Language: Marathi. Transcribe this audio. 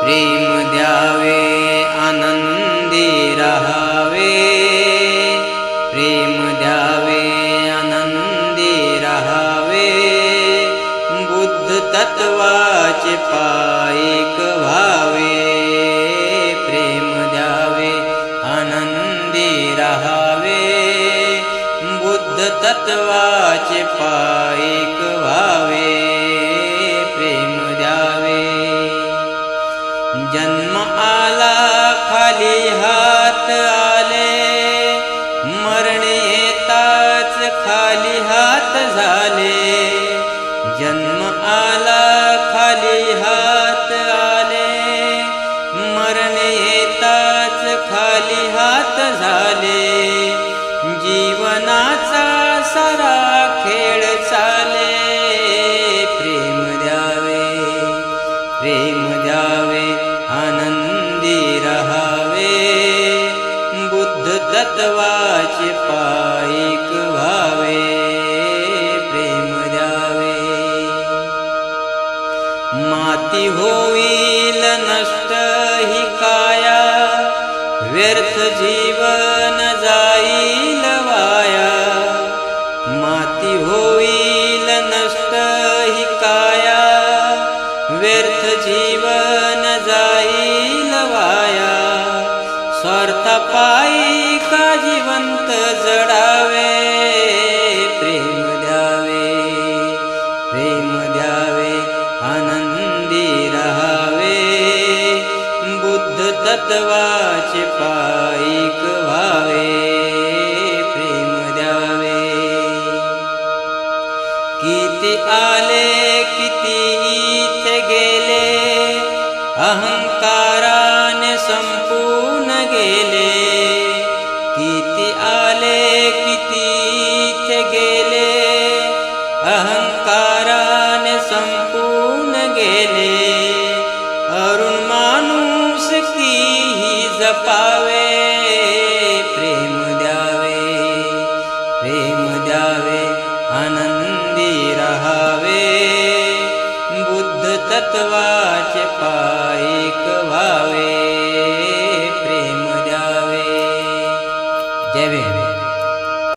प्रेम द्यावे आनंदी रहावे। प्रेम द्यावे आनंदी रहावे। बुद्ध तत्वाचे पायिक व्हावे प्रेम द्यावे आनंदी रहावे। बुद्ध तत्वाचे पायिक जन्म आला खाली हात आले. मरण येताच खाली हात झाले. जन्म आला खाली हात आले. मरण येताच खाली हात झाले. जीवना तत्वाचे पायिक व्हावे प्रेम द्यावे. माती होईल नष्ट ही काया व्यर्थ जीवन जाईल वाया. माती होईल नष्ट ही काया व्यर्थ जीवन जाईल वाया. स्वार्थ पायी जडावे प्रेम द्यावे प्रेम द्यावे आनंदी राहावे. बुद्ध तत्वाचे पायिक व्हावे प्रेम द्यावे. किती आले किती इथे गेले अहं कितीचे गेले अहंकाराने संपूर्ण गेले. अरुण माणूस की जपावे प्रेम द्यावे प्रेम द्यावे आनंदी राहावे. बुद्ध तत्वाचे पायक व्हावे प्रेम द्यावे. जय